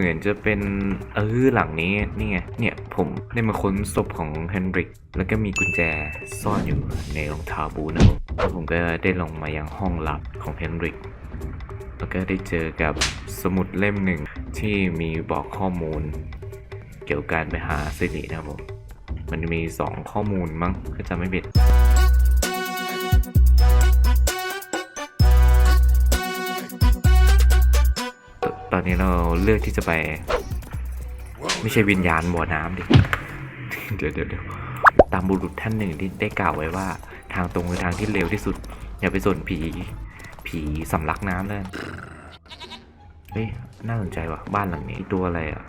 เหมือนจะเป็นเออหลังนี้นี่ไงเนี่ยผมได้มาค้นศพของเฮนริก แล้วก็มีกุญแจซ่อนอยู่ในรองเท้าบูนะแล้วผมก็ได้ลงมายังห้องลับของเฮนริก แล้วก็ได้เจอกับสมุดเล่มหนึ่งที่มีบอกข้อมูล เกี่ยวกับการไปหาสิรินะผมมันมีสองข้อมูลมั้งถ้าจำไม่ผิด นี้เราเลือกที่จะไป ไม่ใช่วิญญาณบ่อน้ำดิ เดี๋ยวเดี๋ยวเดี๋ยวตามบุรุษท่านหนึ่งที่ได้กล่าวไว้ว่า ทางตรงคือทางที่เร็วที่สุด อย่าไปสนผี ผีสำลักน้ำเลยเฮ้ย น่าสนใจว่ะ บ้านหลังนี้ตัวอะไรอะ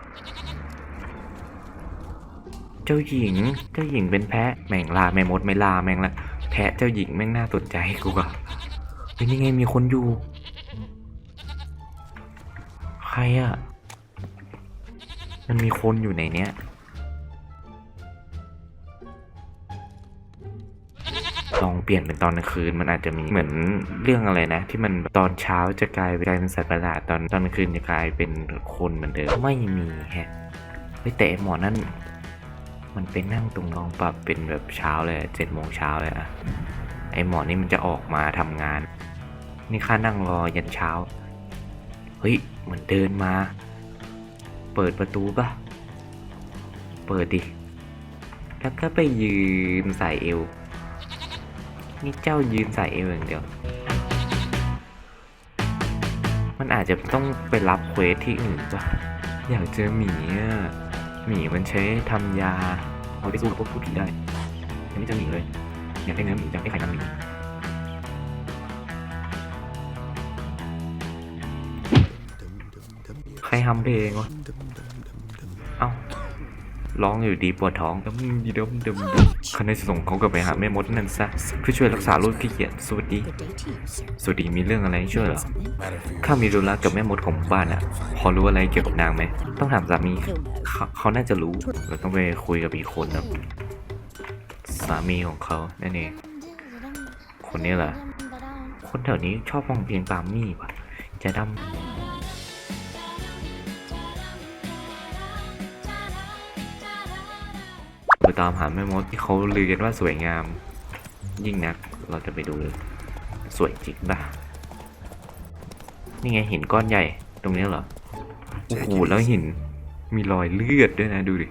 เจ้าหญิง เจ้าหญิงเป็นแพะ แม่งลาแม่มดไม่ลาแม่งละ แพะเจ้าหญิงแม่งน่าสนใจกูอะเฮ้ยนี่ไงมีคนอยู่ รอะมันมีคนอยู่ในเนี้ยลองเปลี่ยนเป็นตอนกลางคืนมันอาจจะมีเหมือนเรื่องอะไรนะ ที่มันตอนเช้าจะกลายเป็นสัตว์ประหลาดตอนตอนกลางคืนจะกลายเป็นคนเหมือนเดิมไม่มีแฮะเฮ้ยแต่หมอนั่นมันเป็นนั่งตรงลองปรับเป็นแบบเช้าเลยเจ็ดโมงเช้าเลยอะไอหมอนี่มันจะออกมาทำงาน นี่ค่านั่งรอยันเช้า เฮ้ย เหมือนเดินมา เปิดประตูปะเปิดดิ แล้วก็ไปยืนใส่เอว นี่เจ้ายืนใส่เอวอย่างเดียว มันอาจจะต้องไปรับเควสที่อื่นปะอยากเจอหมีอะ หมีมันใช้ทำยา เอาไปสู้กับพวกผู้ผีได้ ยังไม่เจอหมีเลย อยากได้เนื้อหมีอยากได้ไข่นางหมี ใครทำเพลงวะเอ้าร้องอยู่ดีปวดท้องดมดีดมดมดมเขาในส่งเขากลับไปหาแม่มดนั่นซะเพื่อช่วยรักษาโรคขี้เกียจสวัสดี สวัสดีมีเรื่องอะไรให้ช่วยเหรอข้ามีธุระกับแม่มดของหมู่บ้านอะพอรู้อะไรเกี่ยวกับนางไหม ต้องถามสามีเขาเขาน่าจะรู้ เราต้องไปคุยกับอีกคนนะสามีของเขานั่นเอง คนนี้เหรอ คนแถวนี้ชอบฟังเพลงปามี่ปะใจะดำ ตามหาแม่มดที่เขาลือกันว่าสวยงาม ยิ่งนักเราจะไปดูสวยจริงปะนี่ไงหินก้อนใหญ่ตรงนี้เหรอโอ้โหแล้วหินมีรอยเลือดด้วยนะดูดิ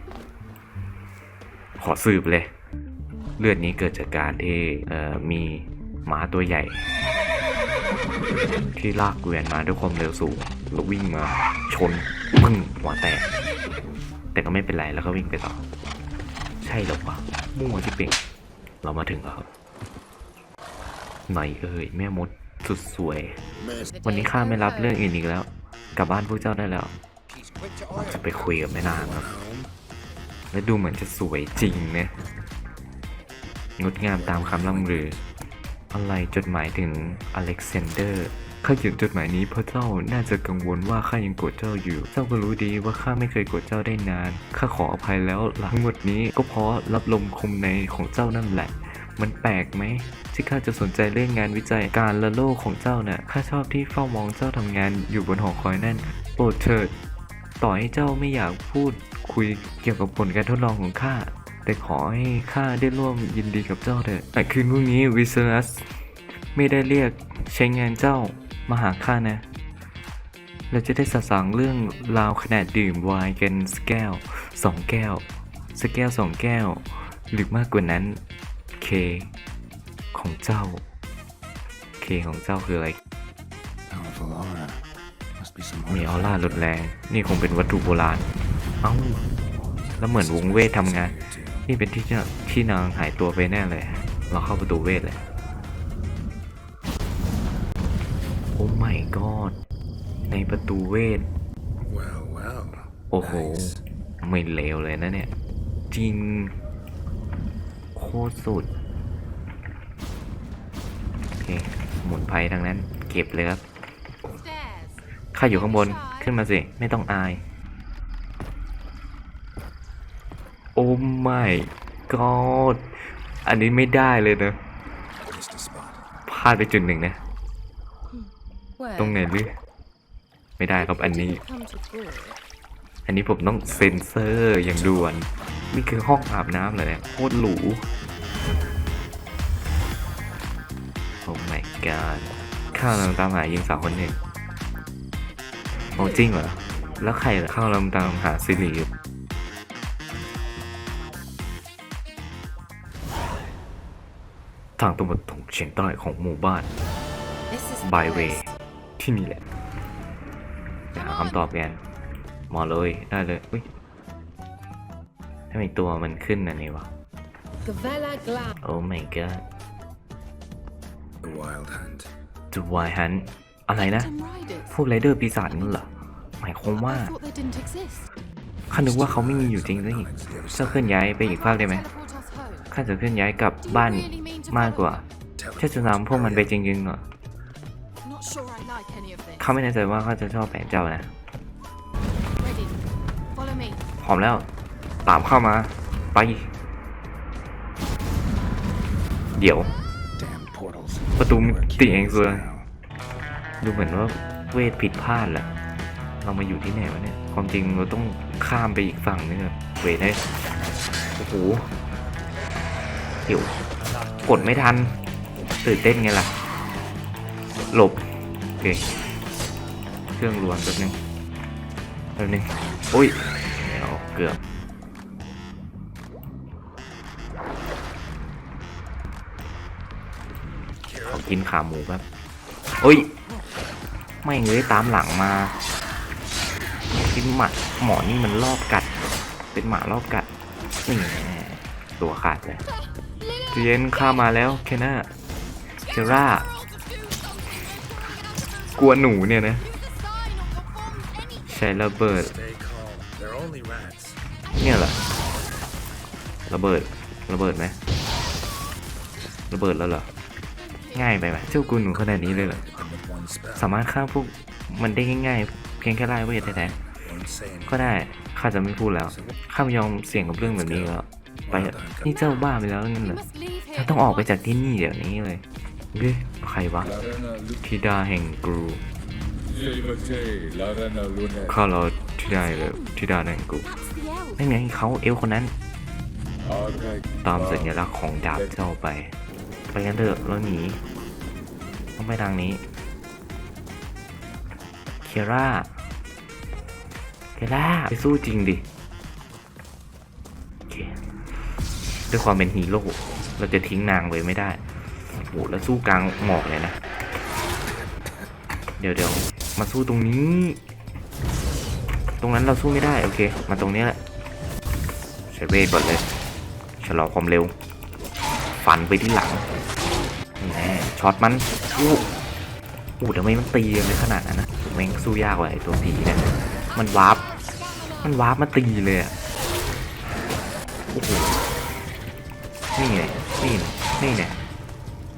ขอสืบเลย เลือดนี้เกิดจากการที่เอ่อมีหมาตัวใหญ่ ที่ลากเกวียนมาด้วยความเร็วสูงแล้ววิ่งมาชนปึ้งหัวแตกแต่ก็ไม่เป็นไรแล้วก็วิ่งไปต่อ ใช่หรอวะมั่วที่เป่ง เรามาถึงแล้วครับไหนเอ่ยแม่มดสุดสวย วันนี้ข้าไม่รับเรื่องอื่นอีกแล้ว กลับบ้านพวกเจ้าได้แล้วจะไปคุยกับแม่นางครับและดูเหมือนจะสวยจริงนะงดงามตามคำล่ำลืออะไรจดหมายถึงอเล็กซานเดอร์ ข้าเขียนจดหมายนี้เพราะเจ้าน่าจะกังวลว่าข้ายังโกรธเจ้าอยู่ เจ้าก็รู้ดีว่าข้าไม่เคยโกรธเจ้าได้นาน ข้าขออภัยแล้วหลังหมดนี้ก็เพราะรับลมคมในของเจ้านั่นแหละ มันแปลกไหมที่ข้าจะสนใจเรื่องงานวิจัยการละโลกของเจ้าน่ะ ข้าชอบที่เฝ้ามองเจ้าทำงานอยู่บนหอคอยนั่น โปรดเถิด ต่อให้เจ้าไม่อยากพูดคุยเกี่ยวกับผลการทดลองของข้า แต่ขอให้ข้าได้ร่วมยินดีกับเจ้าเถอะแต่คืนพรุ่งนี้วิเซอรัสไม่ได้เรียกใช้งานเจ้า มาหาข้านะ เราจะได้สะสางเรื่องราวขนาดดื่มไวน์กันสแก้วสองแก้วสแก้วสองแก้ว หรือมากกว่านั้น เค ของเจ้า เคของเจ้าคืออะไร มีออร่าลดแรง นี่คงเป็นวัตถุโบราณ เอ้า แล้วเหมือนวงเวททำงาน นี่เป็นที่ที่นางหายตัวไปแน่เลย เราเข้าประตูเวทเลย โอ้ไม่กอดในประตูเวท Well, well. โอ้โหไม่เลวเลยนะเนี่ย จริง โคตรสุด โอเค หมุนไพ่ทั้งนั้น เก็บเลยครับข้าอยู่ข้างบน ขึ้นมาสิ ไม่ต้องอาย โอ้ไม่กอดอันนี้ไม่ได้เลยนะ Just a spot. พลาดไปจุดหนึ่งนะ Where? ตรงไหนหรือไม่ได้ครับอันนี้ Come to good. อันนี้ผมต้องเซ็นเซอร์อย่างด่วน นี่คือห้องอาบน้ำเลยเนี่ยโคตรหรูโอ้ my god ข้าวกำลังตามหาหญิงสาวคนหนึ่งโอ้จริงเหรอ แล้วใครล่ะข้าวกำลังตามหาซิริอยู่ทางตะวันตกเฉียงใต้ของหมู่บ้าน This is บายเวย์ ที่นี่แหละจะหาคำตอบกันมาเลยได้เลยอุ้ยทำไมตัวมันขึ้นอันนี้วะ Gavella Glam. โอ้ my god The Wild Hunt. จูวายฮันอะไรนะ Phantom Riders. พวกไรเดอร์ปีศาจนั่นเหรอ หมายความว่า I thought they didn't exist. ข้านึกว่าเขาไม่มีอยู่จริงสิเจ้าเคลื่อนย้ายไปอีกภาคได้ไหม Teleport us home. ข้าจะเคลื่อนย้ายกลับบ้านมากกว่าเจ้าจะนำพวกมันไปจริงๆเหรอ Not sure I like any of this. ข้าไม่แน่ใจว่าข้าจะชอบแผนเจ้านะ Ready. Follow me. พร้อมแล้ว ตามเข้ามา ไป เดี๋ยว Damn portals. ประตูมัน We're ติดเอง keys ซวย now. ดูเหมือนว่าเวทผิดพลาดแหละเรามาอยู่ที่ไหนวะเนี่ย ความจริงเราต้องข้ามไปอีกฝั่งนึงอะเวทได้โอ้โหเดี๋ยว กดไม่ทัน ตื่นเต้นไงล่ะ หลบ โอเค เครื่องรวนแป๊บนึงแป๊บนึงอุ้ยเดี๋ยวเกือบขอกินขาหมูแบบเฮ้ย ไม่เลยตามหลังมากินหมาหมอนี่มันรอบกัด เป็นหมารอบกัดนี่ตัวขาดเลยเย็นข้ามาแล้วเคน่าเคร่ากลัวหนูเนี่ยนะ ใช้ระเบิด Stay calm. They're only rats. เนี่ยเหรอระเบิดระเบิดไหมระเบิดแล้วเหรอง่ายไปไหมเจ้ากุนหนูขนาดนี้เลยเหรอ And with one spell, สามารถฆ่าพวกมันได้ง่ายๆ เพียงแค่ไล่เวทแท้ won't say ๆ anything. ก็ได้ข้าจะไม่พูดแล้วข้าไม่ยอมเสี่ยงกับเรื่องแบบนี้แล้วไปเถอะนี่เจ้าบ้าไปแล้วนั่น We เหรอ must leave here. เราต้องออกไปจากที่นี่เดี๋ยวนี้เลยเฮ้ยใครวะธิดาแห่งกรู Liberté, la reine Luna. ข้ารอธิดาเลยธิดาแห่งกรู That's the elf. นั่ไงเขาเอลคนนั้น ตามสัญลักษณ์ของดาบเจ้าไป ไปกันเถอะแล้วหนีต้องไปทางนี้ เคียร่า เคียร่าไปสู้จริงดิด้วยความเป็นฮีโร่เราจะทิ้งนางไว้ไม่ได้โอ้โหแล้วสู้กลางหมอกเลยนะ เดี๋ยวเดี๋ยว มาสู้ตรงนี้ ตรงนั้นเราสู้ไม่ได้โอเค มาตรงนี้แหละใช้เวทก่อนเลยชะลอความเร็ว ฟันไปที่หลังนี่แน่ช็อตมันอู้อู้ทำไมมันตีเลยขนาดนั้นนะแม่งสู้ยากกว่าไอ้ตัวผีเนี่ยมันวาร์ปมันวาร์ปมาตีเลยอะโอ้โหนี่ไงนี่ไงนี่ไง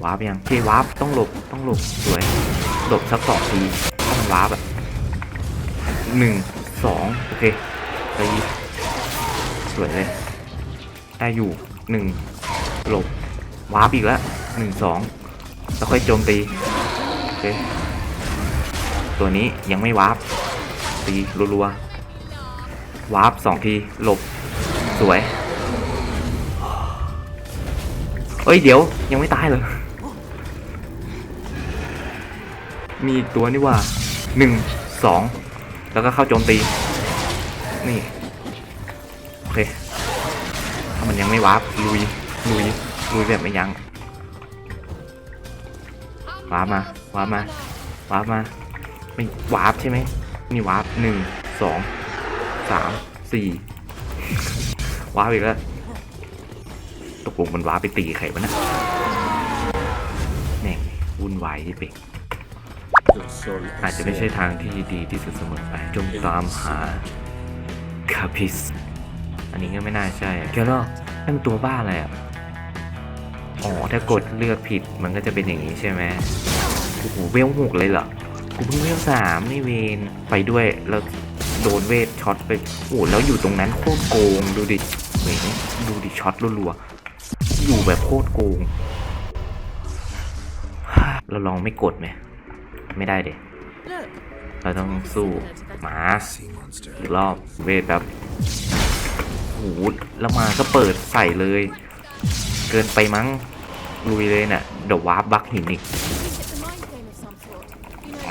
วาร์ปยังเค วาร์ปต้องหลบต้องหลบสวยหลบสักสองที มันวาร์ปอะหนึ่งสองโอเคตีสวยเลยได้อยู่หนึ่งหลบวาร์ปอีกแล้วหนึ่งสองแล้วค่อยโจมตีโอเคตัวนี้ยังไม่วาร์ปตีรัวๆวาร์ปสองทีหลบสวยเอ้ยเดี๋ยวยังไม่ตายเหรอมีตัวนี่ว่า หนึ่งสองแล้วก็เข้าโจมตี นี่ โอเค ถ้ามันยังไม่วาร์ปลุยลุยลุยแบบไม่ยัง้งวาร์ปมาวาร์ปมาวาร์ปมาไม่วาร์ปใช่ไหมนี่วาร์ปหนึ่งสองสามสี่วาร์ปอีกแล้วตกลงมันวาร์ปไปตีใครวะนะแม่งวุ่นวายที่เป็ Le sol อาจจะไม่ใช่ทางที่ดีที่สุดเสมอไปจงตามหาคาพิส อันนี้ก็ไม่น่าใช่เกี่ยวล้วนั่นตัวบ้าอะไรอะ อ๋อ ถ้ากดเลือกผิดมันก็จะเป็นอย่างนี้ใช่ไหมโอ้โหเวลหกเลยเหรอกูเพิ่งเวลสามนี่เวนไปด้วยแล้วโดนเวทช็อตไป โอ้แล้วอยู่ตรงนั้นโคตรโกงดูดิเวนดูดิช็อตรัวๆอยู่แบบโคตรโกงเราลองไม่กดไหม ไม่ได้เด็เราต้องสู้ Similar to the มาอีกรอบเวทแบบโอ้โหแล้วมาก็เปิดใส่เลย เกินไปมั้งลุยเลยเนี่ยเดี๋ยววาร์ปบักหินอีก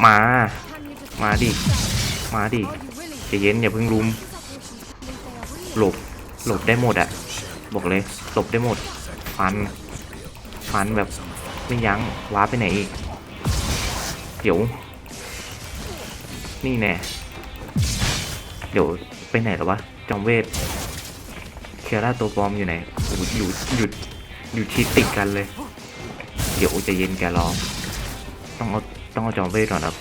มา มาดิ มาดิ Are you really? ใจเย็นอย่าเพิ่งรุม หลบ หลบได้หมดอะบอกเลย หลบได้หมด ฟัน ฟันแบบไม่ยั้งว้าร์ปไปไหนอีก เดี๋ยว นี่แน่ เดี๋ยวไปไหนแล้ววะ จอมเวทเคียร่าตัวปลอมอยู่ไหนโอ้โหยู่อยู่อยู่ชิดติดกันเลย เดี๋ยวจะเย็นแกรอต้องเอาต้องเอาจอมเวทก่อนครับ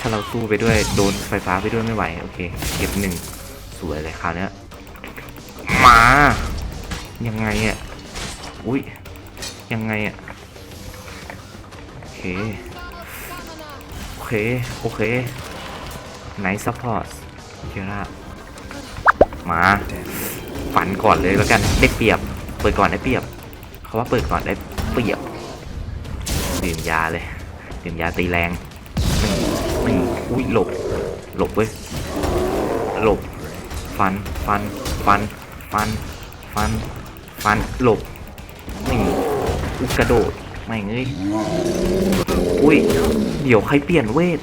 ถ้าเราสู้ไปด้วยโดนไฟฟ้าไปด้วยไม่ไหว โอเค เก็บหนึ่งสวยเลยคราวนี้มา ยังไงอะ อุ้ยยังไงอะ โอเค เคโอเคไนท์ซัพพอร์ตเจอรามา ฝันก่อนเลยแล้วกันได้เปรียบ เปิดก่อนได้เปรียบเขาว่าเปิดก่อนได้เปรียบดื่มยาเลยดื่มยาตีแรงนี่นี่อุ้ยหลบหลบเว้ยหลบฟันฟันฟันฟันฟันฟันหลบนี่อุยกระโดดไม่งเอ้ย อุ้ย เดี๋ยวใครเปลี่ยนเวท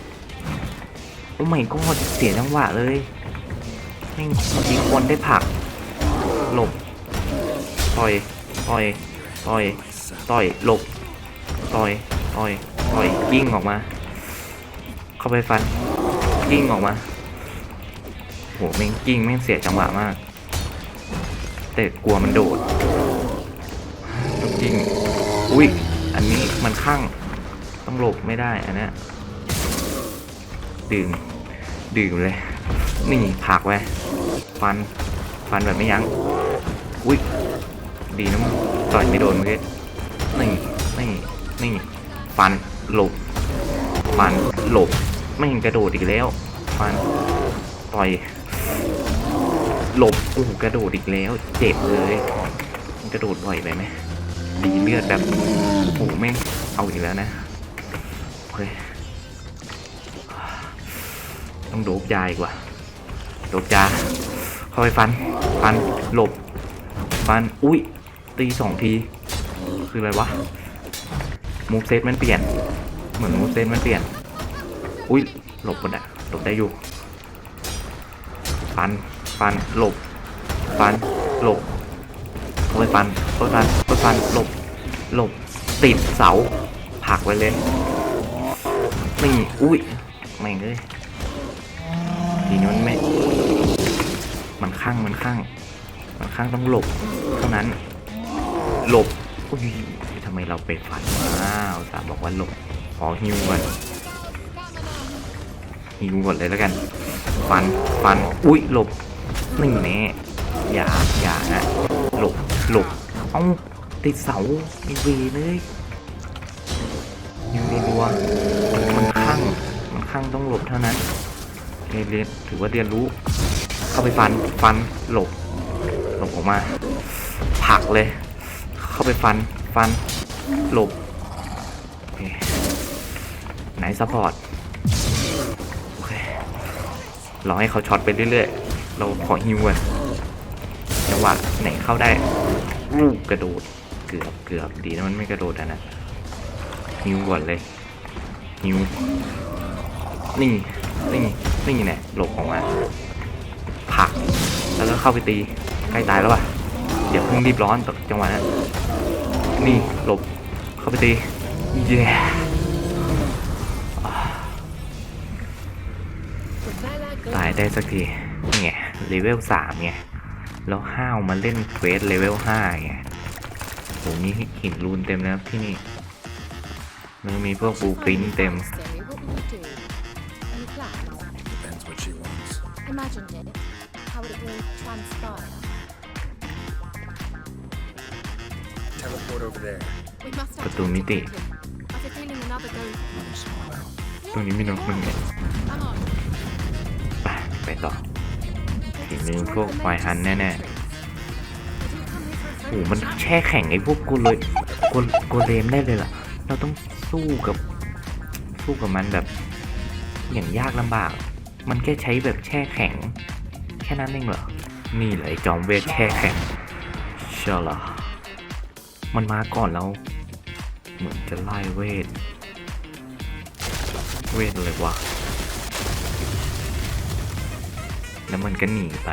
โอ้ไม่ก็เสียจังหวะเลยแม่งเมื่อกี้ควรได้ผลัก หลบ ต่อย ต่อย ต่อย ต่อย หลบ ต่อย ต่อย ต่อย ยิงออกมา เข้าไปฟัน ยิงออกมาโหแม่งกิ้งแม่งเสียจังหวะมาก แต่กลัวมันโดดต้องยิงอุ้ย อันนี้มันข้าง ต้องหลบไม่ได้อันนี้ดื่ม ดื่มเลย นี่ผักไว้ฟัน ฟันแบบไม่ยัง้งอุ้ยดีนะมึงต่อยไม่โดนเมื่อกี้นี่นี่นี่ฟันหลบฟันหลบไม่งกระโดดอีกแล้วฟันต่อยหลบโอ้กระโดดอีกแล้ว เจ็บเลยกระโดดบ่อยไปไหมดีเลือดแบบโอ้โหแม่งเอาอีกแล้วนะ เค ต้องโดบยาอีกว่าโดบยาเข้าไปฟัน ฟัน หลบ ฟัน อุ้ย ตีสองที คืออะไรวะ มูฟเซตมันเปลี่ยน เหมือนมูฟเซตมันเปลี่ยน อุ้ย หลบหมดอะหลบได้อยู่ ฟัน ฟัน หลบ ฟัน หลบโอ้ยฟันโอ้ยฟันโอ้ยฟัน หลบ หลบ ติดเสาผักไว้เลย นี่อุ้ยไม่งเลยทีนี้มันไม่ มันข้างมันข้าง มันข้างต้องหลบเท่านั้น หลบอุ้ยทำไมเราไปฟันว้าวสามบอกว่าหลบขอฮิวก่อนฮิวก่อนเลยแล้วกัน ฟันฟันอุ้ยหลบนี่แน่อย่าอย่านะหลบหลบเอาติดเสาไอเวเลยยิงรัวๆ ข้างต้องหลบเท่านั้นเรียนถือว่าเรียนรู้ เข้าไปฟันฟันหลบหลบออกมาผลักเลย เข้าไปฟันฟันหลบไหนซัพพอร์ตโอเครอให้เขาช็อตไปเรื่อยๆ เราขอฮิวก่อนจังหวะไหนเข้าได้ลูกกระโดด เกือบเกือบดีนะมันไม่กระโดดอะนะฮิวก่อนเลยฮิว นี่นี่นี่เนี่ยหลบออกมาผัก แล้วก็เข้าไปตีใกล้ตายแล้วป่ะเดี๋ยวเพิ่งรีบร้อนตกจังหวะนั้นนี่หลบเข้าไปตีเย้ตายได้สักทีนี่ไงเลเวลสามไงแล้วห้าวมาเล่นเควสเลเวลห้าไงโหมีหินรูนเต็มแล้วที่นี่ มันมีพวกบูปรินเต็ม Stay, what will you do? Any plans? Depends what she wants. Imagine it. How would it will transpire? Teleport over there. We must act Betul, Miti. quickly. I've a feeling another go. ตรงนี้มีนกมึงไง Come on. ไปไปต่อ ฝีมือพวกไฟฮันแน่ Did you come here for a ๆโห friendly มัน chat? แช่แข็งไอ้พวกกูเลยกูกูเลมได้เลยล่ะ เราต้องสู้กับ สู้กับมันแบบ อย่างยากลำบาก มันแค่ใช้แบบแช่แข็ง แค่นั้นเองเหรอ นี่แหละไอจอมเวทแช่แข็งเชื่อเหรอมันมาก่อนแล้ว เหมือนจะไล่เวท เวทเลยวะแล้วมันก็หนีไป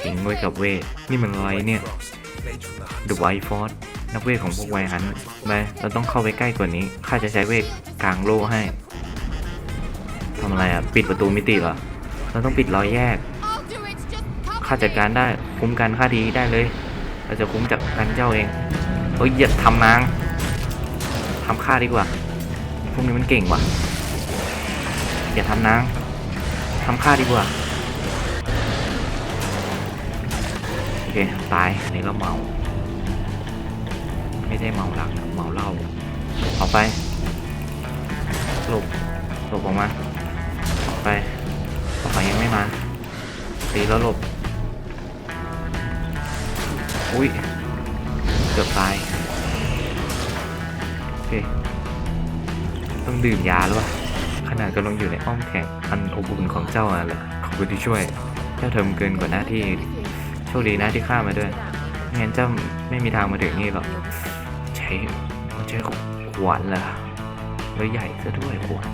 ทิ้งไว้กับเวท นี่มันอะไรเนี่ย Frost, made from the นักเวทของพวกไวฮันไปเราต้องเข้าไปใกล้กว่านี้ ข้าจะใช้เวทกลางโล่ให้ำอะไรอะ ปิดประตูมิติเหรอ เราต้องปิดรอยแยก I'll do it. Just cover ข้าจัดการได้ คุ้มกันข้าดีได้เลย เราจะคุ้มจากกันเจ้าเองเฮ้ยอย่าทำนางทำข้าดีกว่า พวกนี้มันเก่งว่ะ อย่าทำนางทำข้าดีกว่า โอเค ตายอันนี้ก็เมา ไม่ได้เมาหลักนะเมาเหล้าออกไปหลบหลบออกมาออก ไปออกไปยังไม่มาตีแล้วหลบ อุ้ย เกือบตาย โอเค ต้องดื่มยาหรือวะขนาดกำลังอยู่ในอ้อมแข็งอันอบอุ่นของเจ้าอะเหรอขอบคุณที่ช่วย เจ้าทำเกินกว่าหน้าที่ โชคดีนะที่ข้ามาด้วยไม่งั้นเจ้าไม่มีทางมาถึงนี่หรอก ใช้ใช้ขวานเหรอแล้วใหญ่ซะด้วยขวาน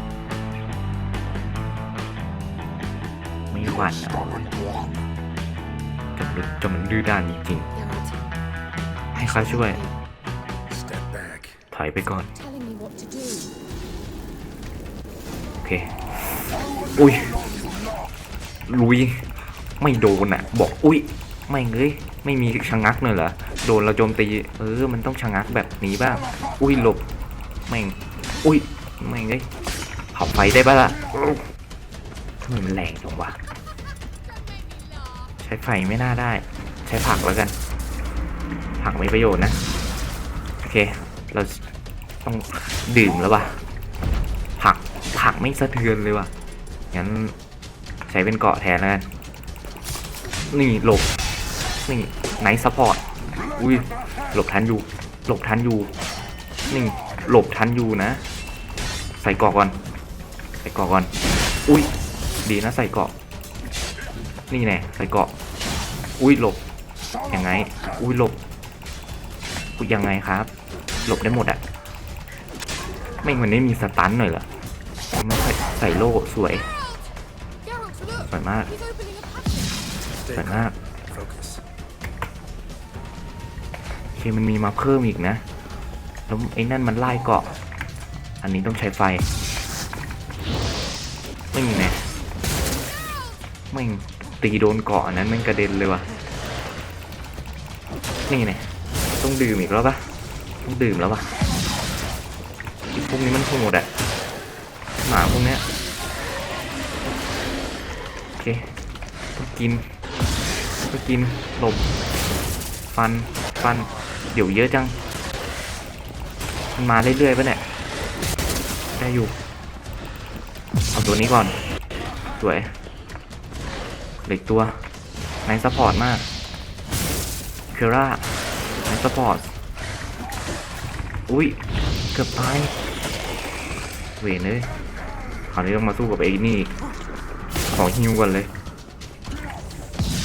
ม่หวั่นอะจะมันจะมันดื้อด้านจริง You're right. ๆให้ข้าช่วย Step back. ถอยไปก่อน Telling me what to do. โอเค อุ้ย ลุย ไม่โดนอะ บอก อุ้ย ไม่งเอ้ย ไม่มีชะงักเลยเหรอ โดนเราโจมตี เออ มันต้องชะงักแบบนี้บ้าง อุ้ย หลบไม่ง อุ้ยไม่งเอ้ยเผาไฟได้ปะล่ะทำไมมันแรงจังวะ ใช้ไฟไม่น่าได้ ใช้ผักแล้วกัน ผักมีประโยชน์นะ โอเค เราต้องดื่มแล้วว่ะ ผักผักไม่สะเทือนเลยว่ะ งั้นใช้เป็นเกาะแทนแล้วกัน นี่หลบ นี่ไนท์ซัพพอร์ต อุ้ยหลบทันอยู่ หลบทันอยู่ นี่หลบทันอยู่นะ ใส่เกาะก่อน ใส่เกาะก่อน อุ้ยดีนะใส่เกาะ นี่แน่ใส่เกาะ อุ้ยหลบ ยังไง อุ้ยหลบยังไงครับ หลบได้หมดอะไม่เหมือนไม่มีสตันหน่อยเหรอไม่ใส่ใส่โล่สวย สวยมาก สวยมากโอเคมันมีมาเพิ่มอีกนะ แล้วไอ้นั่นมันไล่เกาะ อันนี้ต้องใช้ไฟ ไม่มีแน่ไม่ ตีโดนเกาะนั้นมันกระเด็นเลยว่ะ นี่แน่ต้องดื่มอีกแล้วปะต้องดื่มแล้วปะไอพวกนี้มันโหดอะหมาพวกเนี้ยโอเคต้องกินต้องกินหลบ ฟัน ฟัน เดี๋ยวเยอะจัง มันมาเรื่อยๆปะเนี่ย ได้อยู่ เอาตัวนี้ก่อน สวย เหล็กตัวไนซัพพอร์ตมากเคร่าไนซัพพอร์ต อุ้ย เกือบตาย เวนเลยคราวนี้ต้องมาสู้กับไอ้นี่อีกขอฮิวก่อนเลย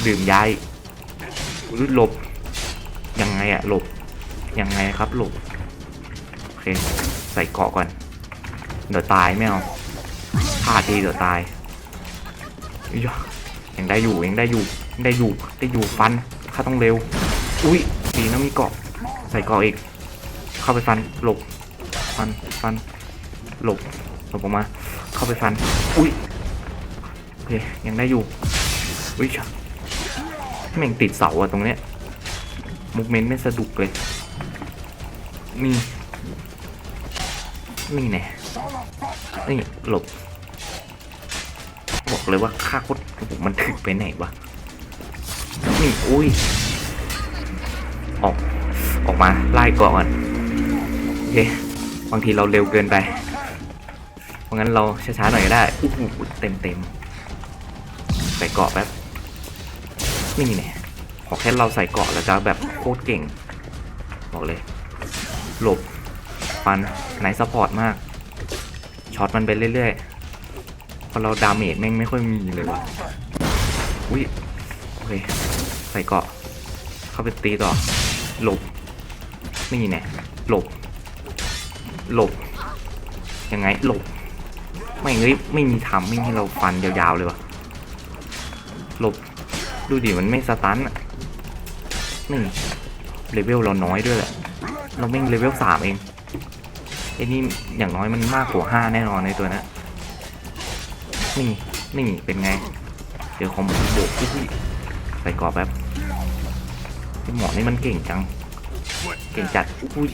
ดื่มยาอีกอุ๊ยหลบ ยังไงอะหลบ ยังไงครับหลบ โอเค ใส่เกาะก่อน เดี๋ยวตายไม่เอาพลาดทีเดี๋ยวตายอุ๊ ยังได้อยู่ยังได้อยู่ยังได้อยู่ได้อยู่ฟันข้าต้องเร็ว อุ้ยดีนะมีเกาะใส่เกาะอีก เข้าไปฟันหลบฟันฟันหลบหลบออกมา เข้าไปฟัน อุ้ยโอเคยังได้อยู่อุ้ยชะแม่งติดเสาอะตรงเนี้ยมุกเมนต์ไม่สะดุกเลยนี่นี่แน่นี่หลบ บอกเลยว่าค่าโคตรมันถึกไปไหนวะนี่อุ้ยออกออกมาไล่ก่อนโอเคบางทีเราเร็วเกินไป เพราะงั้นเราช้าๆหน่อยก็ได้อู้หูเต็มเต็มๆใส่เกาะแป๊บนี่แน่ขอแค่เราใส่เกาะแล้วจะแบบโคตรเก่ง บอกเลย หลบฟันไหนซัพพอร์ตมากช็อตมันไปเรื่อยเพราะเราดาเมจแม่งไม่ค่อยมีเลยวะอุ้ยโอเคใส่เกาะ เข้าไปตีต่อ หลบ นี่แน่หลบ หลบ ยังไง หลบ ไม่เอ้ยไม่มีทำไม่ให้เราฟันยาวๆเลยวะหลบ ดูดิมันไม่สตันอะนี่เลเวลเราน้อยด้วยแหละ เราแม่งเลเวลสามเองไอ้นี่อย่างน้อยมันมากกว่าห้าแน่นอนในตัวนะ นี่ นี่ เป็นไงเจอคอมโบอุ้ยใส่กรอบแป๊บไอ้หมอนี่มันเก่งจัง เก่งจัดอุ้ย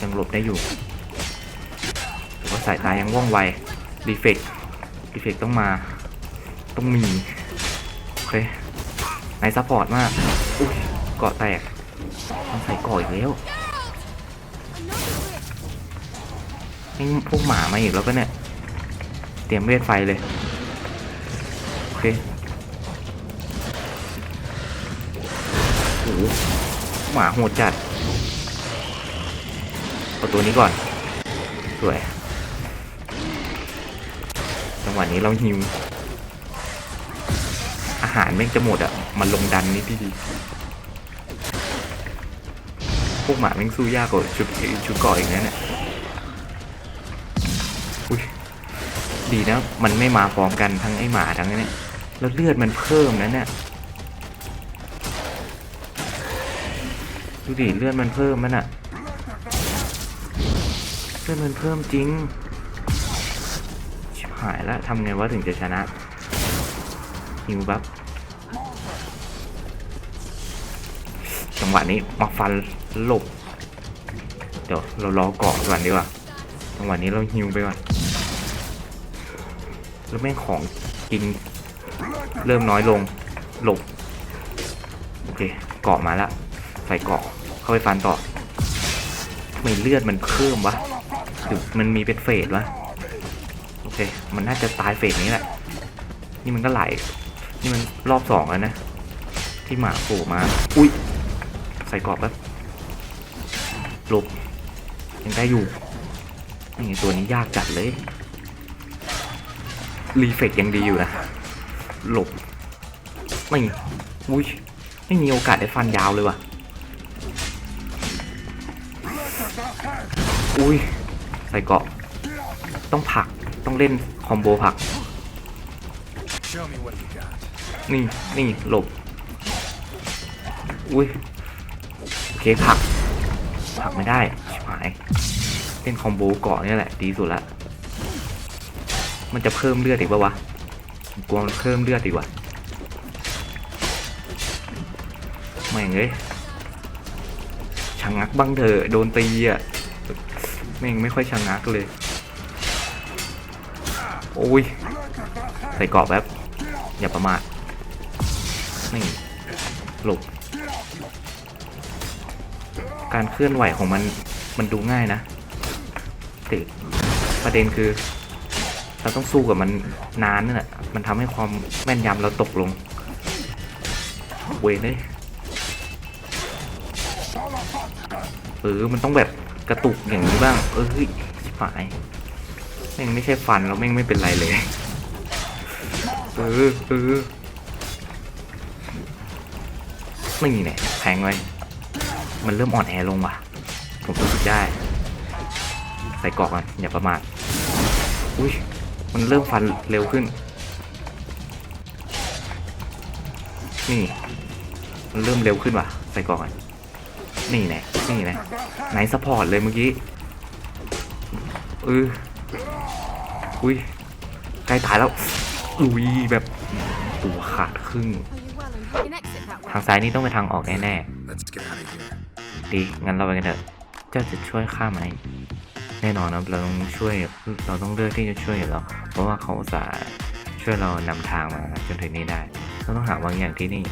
ยังหลบได้อยู่แต่ว่าสายตายังว่องไวรีเฟกรีเฟกต้องมา ต้องมี โอเคไนซัพพอร์ตมาก อุ้ยเกาะแตกต้องใส่กาะอีกแล้วนี่พวกหมามาอีกแล้วก็เนี่ย เตรียมเวทไฟเลยโอเคโอ้โหหมาโหดจัดเอาตัวนี้ก่อน สวย จังหวะนี้เราหิว อาหารแม่งจะหมดอะ มันลงดันนิดดีพวกหมาแม่งสู้ยากกว่าชุดชุดเก่ออีกนะเนี่ย ดีนะ มันไม่มาพร้อมกันทั้งไอหมาทั้งนี่ยแล้วเลือดมันเพิ่มนะเนี่ยดูดิเลือดมันเพิ่มมันอะเลือดมันเพิ่มจริงชิบหายแล้วทำไงวะถึงจะชนะฮิวบับจังหวะนี้มาฟันหลบเดี๋ยวเรารอเกาะก่อนดีกว่าจังหวะนี้เราฮิวไปก่อน แล้วแม่งของกิน เริ่มน้อยลง หลบ โอเค เกาะมาแล้วใส่เกาะ เข้าไปฟันต่อ ไม่เลือดมันเพิ่มวะหรือมันมีเป็นเฟสวะ โอเค มันน่าจะตายเฟสนี้แหละ นี่มันก็ไหล นี่มันรอบสองแล้วนะ ที่หมาโผล่มา อุ้ย ใส่เกาะแป๊บหลบยังได้อยู่นี่ตัวนี้ยากจัดเลย รีเฟกยังดีอยู่นะ หลบ ไม่อุ้ยไม่มีโอกาสได้ฟันยาวเลยว่ะ อุ้ย ใส่เกาะ ต้องผลัก ต้องเล่นคอมโบผลัก นี่ นี่ หลบ อุ้ย โอเคผลักผลักไม่ได้ ชิบหาย เล่นคอมโบเกาะนี่แหละ ดีสุดละ มันจะเพิ่มเลือดอีกปะวะกลัวมันเพิ่มเลือดอีกว่ะแม่งเอ้ยชะงักบ้างเถอะโดนตีอะแม่งไม่ค่อยชะงักเลย โอ้ย ใส่เกราะแป๊บ อย่าประมาทนี่หลบ การเคลื่อนไหวของมันมันดูง่ายนะแต่ประเด็นคือ เราต้องสู้กับมันนานนั่นแหละ มันทำให้ความแม่นยำเราตกลง เวยเลยเออ มันต้องแบบกระตุกอย่างนี้บ้างเฮ้ยชิบหายแม่งไม่ใช่ฟันเราแม่งไม่เป็นไรเลย เออเออไม่มีเนี่ยแทงไว้ มันเริ่มอ่อนแอลงว่ะ ผมรู้สึกได้ ใส่เกอกกันอย่าประมาทอุ้ย มันเริ่มฟันเร็วขึ้น นี่ มันเริ่มเร็วขึ้นว่ะใส่เกรอกกันนี่แน่นี่แน่ไหนสปอร์ตเลยเมื่อกี้เอออุ้ยใกล้ตายแล้วอุ้ยแบบตัวขาดครึ่ง Are you well and you can exit that way? ทางซ้ายนี่ต้องไปทางออกแน่ๆ Let's get out of here. ดีงั้นเราไปกันเถอะเจ้าจะช่วยข้าไหมแน่นอนนะเราต้องช่วย เราต้องเลือกที่จะช่วยอยู่แล้ว เพราะว่าเขาอุตสาช่วยเรานำทางมาจนถึงนี้ได้เราต้องหาบางอย่างที่นี่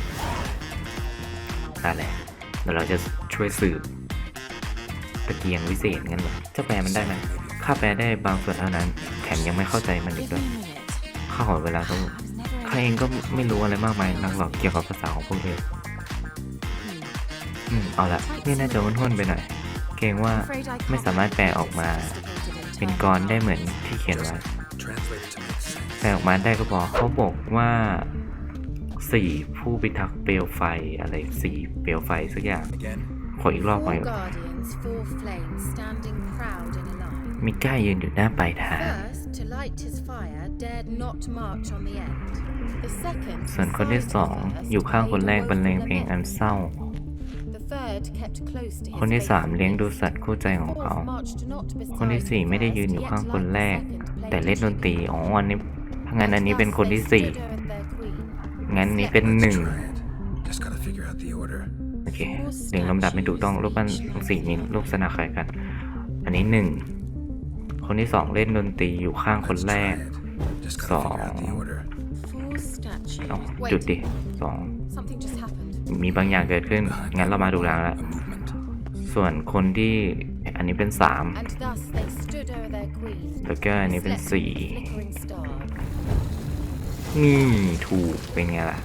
นั่นแหละเดี๋ยวเราจะช่วยสืบตะเกียงวิเศษงั้นเหรอเจ้าแปลมันได้ไหมข้าแปลได้บางส่วนเท่านั้น แถมยังไม่เข้าใจมันอีกด้วยข้าขอเวลาเขา I was never ข้าเองก็ไม่รู้อะไรมากมายนักหรอกเกี่ยวกับภาษาของพวกเธออืมเอาละนี่น่าจะวุ่นๆไปหน่อยเกรงว่าไม่สามารถแปลออกมา เป็นกรได้เหมือนที่เขียนไว้แปลออกมาได้ก็พอเขาบอกว่าสี่ผู้พิทักษ์เปลวไฟอะไรสี่เปลวไฟสักอย่างขออีกรอบหน่อมีก้ายืนอยู่หน้าปลายทางส่วนคนที่สองอยู่ข้างคนแรกบรรเลงเพลงอันเศร้า คนที่สาม faithful เลี้ยงดู beast. สัตว์คู่ใจของเขา Fourth marched not beside คนที่สี่ the ไม่ได้ first, ยืนอยู่ yet ข้างคน like the แรก second, แต่ played เล่นดนตรีอ๋ออันนี้ถ้างั้นอันนี้ And เป็น thus คนที่ they สี่ stood over their queen. งั้นนี้เป็น let's หนึ่ง try it. Just gotta figure out the order. โอเคเรียงลำดับไม่ถูกต้องรูปปั้นทั้งสี่มีรูปลักษณะคล้ายกัน อันนี้หนึ่งคนที่สองเล่นดนตรีอยู่ข้างคน Let's แร try ก it. Just gotta figure out the Song. order. Four statues. เอา Wait, จุดดิสอง something just happened. มีบางอย่างเกิดขึ้น งั้นเรามาดูแล้วละ A movement. ส่วนคนที่อันนี้เป็นสาม And thus they stood over their queen. แล้วก็อันนี้เป็น Slept สี่ with a flickering star. นี่ถูกเป็นไงล่ะ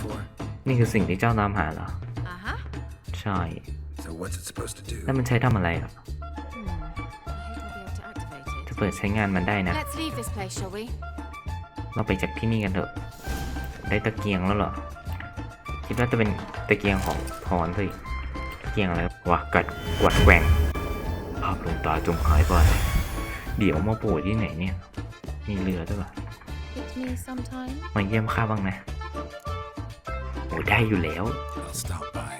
Four. นี่คือสิ่งที่เจ้าตามหาเหรอ Uh-huh. ใช่ So what's it supposed to do? แล้วมันใช้ทำอะไรอะ Hmm. I hope we'll be able to activate จะ it. เปิดใช้งานมันได้นะ Let's leave this place, shall we? เราไปจากที่นี่กันเถอะ ได้ตะเกียงแล้วเหรอ คิดว่าจะเป็นตะเกียงของพรสิตะเกียงอะไรวะกัดกวัดแกว่งภาพลวงตาจงหายไปเดี๋ยวมาโผล่ที่ไหนเนี่ย มีเรือด้วยปะ Hit me sometime. มาเยี่ยมข้าบ้างนะโอ้ได้อยู่แล้ว I'll stop by.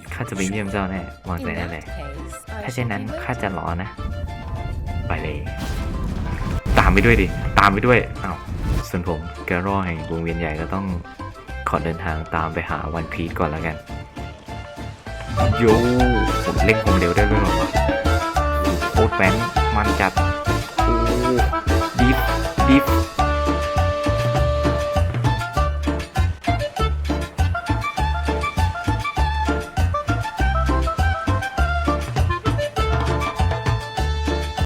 You ข้า can จะไปเยี่ยม show เจ้าแน่วาง In ใจได้ that เลย case, I ถ้า shall เช่นนั้น be ข้าจะ waiting. รอนะ ไปเลย ตามไปด้วยดิ ตามไปด้วยอ้าวส่วนผมแกรอแห่งวงเวียนใหญ่ก็ต้องข อเดินทางตามไปหาวันพีทก่อนแล้วกันโย่ผมเล่นผมเร็วได้ด้วยหรอวะโอ้โหโคตรแมนมันจัดโอ้ดิฟดิฟ